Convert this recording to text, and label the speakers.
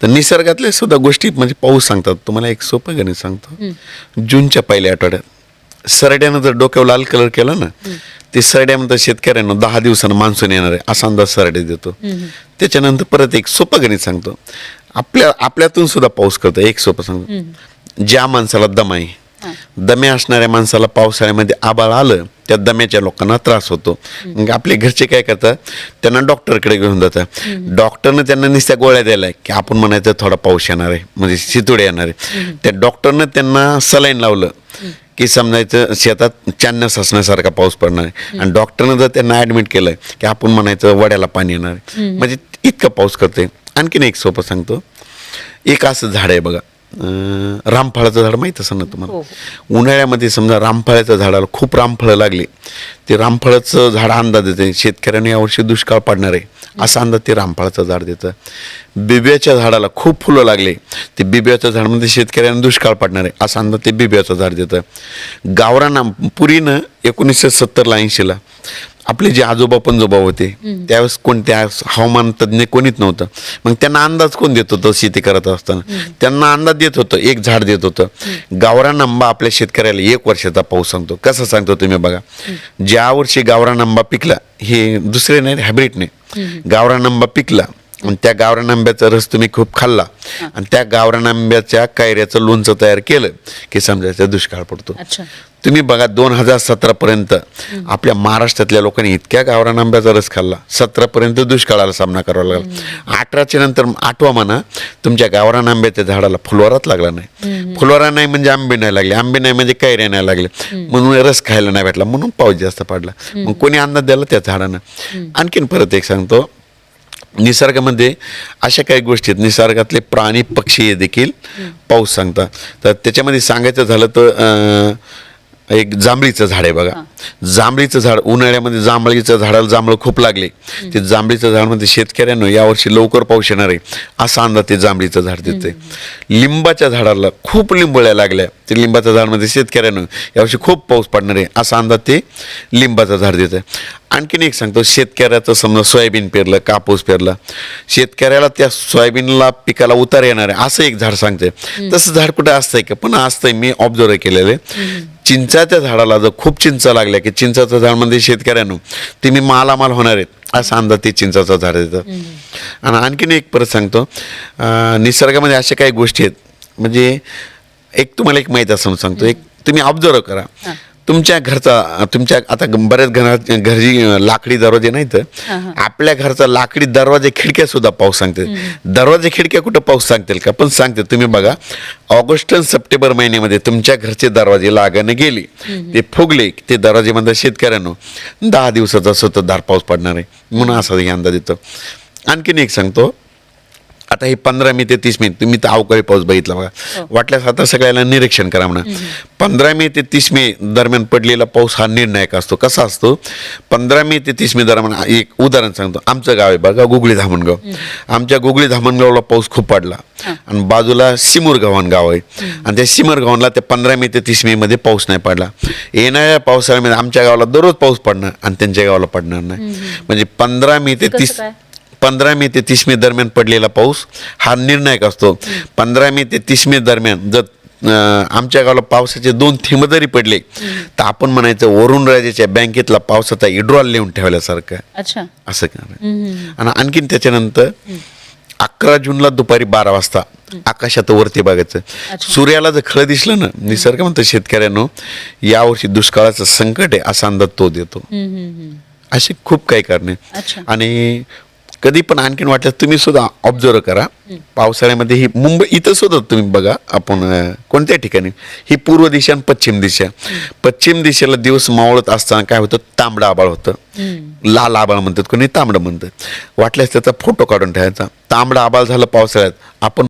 Speaker 1: तर निसर्गातल्या सुद्धा गोष्टी म्हणजे पाऊस सांगतात तुम्हाला एक सोपं गणित सांगतो. जूनच्या पहिल्या आठवड्यात सरड्यानं जर डोक्यावर लाल कलर केला ना ते सरड्यानंतर शेतकऱ्यांना दहा दिवसानं मान्सून येणार आहे असा अंदाज सरडे देतो. त्याच्यानंतर परत एक सोपं गणित सांगतो. आपल्या आपल्यातून सुद्धा पाऊस करतो एक सोपं सांगतो. ज्या माणसाला दम आहे दमे असणाऱ्या माणसाला पावसाळ्यामध्ये आबाळ आलं त्या दम्याच्या लोकांना त्रास होतो. मग आपले घरचे काय करतात? त्यांना डॉक्टरकडे घेऊन जातात. डॉक्टरनं त्यांना नुसत्या गोळ्या द्यायला की आपण म्हणायचं थोडा पाऊस येणार आहे म्हणजे शितोडे येणार आहे. त्या डॉक्टरनं त्यांना सलाईन लावलं की समजायचं शेतात चान्नस असण्यासारखा पाऊस पडणार आहे. आणि डॉक्टरनं जर त्यांना ऍडमिट केलं की आपण म्हणायचं वड्याला पाणी येणार आहे. म्हणजे इतकं पाऊस करते आणखीन एक सोपं सांगतो. एक असं झाड आहे बघा. रामफळाचं झाड माहीत असेल ना तुम्हाला? उन्हाळ्यामध्ये समजा रामफळाच्या झाडाला खूप रामफळं लागली. ते रामफळाचं झाड अंदाज देते. शेतकऱ्याने यावर्षी दुष्काळ पडणार आहे. असा अंदाज ते रामफळाचं झाड देतं. बिब्याच्या झाडाला खूप फुलं लागले. ते बिब्याच्या झाडामध्ये शेतकऱ्यांना दुष्काळ पडणार आहे. असा अंदाज ते बिब्याचं झाड देतं. गावराना पुरीनं एकोणीसशे सत्तरला ऐंशीला. आपले जे आजोबा पंजोबा होते त्यावेळेस कोणत्या हवामान तज्ज्ञ कोणीच नव्हतं. मग त्यांना अंदाज कोण देत होतं शेती करत असताना? त्यांना अंदाज देत होतं एक झाड देत होतं. गावरान आंबा आपल्या शेतकऱ्याला एक वर्षाचा पाऊस सांगतो. कसं सांगतो तुम्ही बघा? ज्या वर्षी गावरान आंबा पिकला हे दुसरे नाही हॅबिट नाही. गावरान आंबा पिकला आणि त्या गावरान आंब्याचा रस तुम्ही खूप खाल्ला. आणि त्या गावरान आंब्याच्या कैऱ्याचं लोणचं तयार केलं की समजायचं दुष्काळ पडतो. तुम्ही बघा दोन हजार सतरा पर्यंत आपल्या महाराष्ट्रातल्या लोकांनी इतक्या गावरान आंब्याचा रस खाल्ला. सतरा पर्यंत दुष्काळाला सामना करावा लागला. अठराच्या नंतर आठवा म्हणा तुमच्या गावरान आंब्याच्या झाडाला फुलवाराच लागला नाही. फुलवारा नाही म्हणजे आंबे नाही लागले आंबे नाही म्हणजे कैऱ्या नाही लागले. म्हणून रस खायला नाही भेटला म्हणून पाऊस जास्त पडला. मग कोणी अंदाज द्याला त्या झाडानं. आणखीन परत एक सांगतो निसर्गामध्ये अशा काही गोष्टी आहेत. निसर्गातले प्राणी पक्षी हे देखील पाऊस सांगतात तर त्याच्यामध्ये सांगायचं झालं तर एक जांभळीचं झाड आहे बघा. जांभळीचं झाड उन्हाळ्यामध्ये जांभळीचं झाडाला जांभळं खूप लागले. ते जांभळीचं झाडमध्ये शेतकऱ्यांना यावर्षी लवकर पाऊस येणार आहे. असा अंदाज ते जांभळीचं झाड देते लिंबाच्या झाडाला खूप लिंबळ्या लागल्या. ते लिंबाच्या झाडामध्ये शेतकऱ्यांना यावर्षी खूप पाऊस पडणार आहे. असा अंदाज ते लिंबाचं झाड देतं आणखीन एक सांगतो शेतकऱ्याचं समजा सोयाबीन पेरलं कापूस पेरला शेतकऱ्याला त्या सोयाबीनला पिकाला उतार येणार आहे असं एक झाड सांगते तसं झाड कुठं असतंय का? पण असतंय मी ऑब्झर्व केलेलं आहे. चिंचाच्या झाडाला जर खूप चिंचा लागल्या की चिंचाचं झाड म्हणजे शेतकऱ्यांनो तुम्ही मालामाल होणार आहेत असा अंदाज ते चिंचाचं झाड देतं आणि आणखीन एक परत सांगतो निसर्गामध्ये अशा काही गोष्टी आहेत म्हणजे एक तुम्हाला एक माहीत असं सांगतो एक तुम्ही ऑब्झर्व करा. तुमच्या घरचा तुमच्या आता बऱ्याच घरात घरी लाकडी दरवाजे नाहीत आपल्या घरचा लाकडी दरवाजे खिडक्या सुद्धा पाऊस सांगते. दरवाजे खिडक्या कुठं पाऊस सांगतील का? पण सांगते तुम्ही बघा ऑगस्ट आणि सप्टेंबर महिन्यामध्ये तुमच्या घरचे दरवाजे लागाने गेले. ते फुगले ते दरवाजे म्हणतात शेतकऱ्यांनो दहा दिवसाचा सततधार पाऊस पडणार आहे. म्हणून असा अंदाज येतो. आणखीन एक सांगतो आता हे पंधरा मे ते तीस मे तुम्ही तर अवकाळी पाऊस बघितला बघा. वाटल्यास आता सगळ्याला निरीक्षण करा म्हणा. पंधरा मे ते तीस मे दरम्यान पडलेला पाऊस हा निर्णायक असतो. कसा असतो? पंधरा मे ते तीस मे दरम्यान एक उदाहरण सांगतो. आमचं गाव आहे बघा गुगळी धामणगाव. आमच्या गुगळी धामणगावला पाऊस खूप पडला. आणि बाजूला सिमूर गावान गाव आहे. आणि त्या सिमर गावाला त्या पंधरा मे ते तीस मे मध्ये पाऊस नाही पडला. येणाऱ्या पावसाळ्यामध्ये आमच्या गावाला दररोज पाऊस पडणार आणि त्यांच्या गावाला पडणार नाही. म्हणजे पंधरा मे ते तीस? पंधरा मे ते तीस मे दरम्यान पडलेला पाऊस हा निर्णायक असतो. पंधरा मे ते तीस मे दरम्यान जर आमच्या गावाला पावसाचे दोन थेंब जरी पडले तर आपण म्हणायचं वरुण राजाच्या बँकेतला पावसाचा इड्रॉल लिहून ठेवल्यासारखं असं आणि आणखीन त्याच्यानंतर अकरा जूनला दुपारी बारा वाजता आकाशात वरती बघायचं. सूर्याला जर खरं दिसलं ना निसर्ग म्हणतो शेतकऱ्यांनो यावर्षी दुष्काळाचं संकट आहे असा अंदाज तो देतो. अशी खूप काही कारणे. आणि कधी पण आणखीन वाटलं तुम्ही सुद्धा ऑब्झर्व करा. पावसाळ्यामध्ये ही मुंबई इथं सुद्धा तुम्ही बघा आपण कोणत्या ठिकाणी? ही पूर्व दिशा आणि पश्चिम दिशा. पश्चिम दिशेला दिवस मावळत असताना काय होतं? तांबडं आबाळ होतं. लाल आबाळ म्हणतात कोणी तांबडं म्हणतात वाटल्यास त्याचा फोटो काढून ठेवायचा. तांबडं आबाळ झालं पावसाळ्यात आपण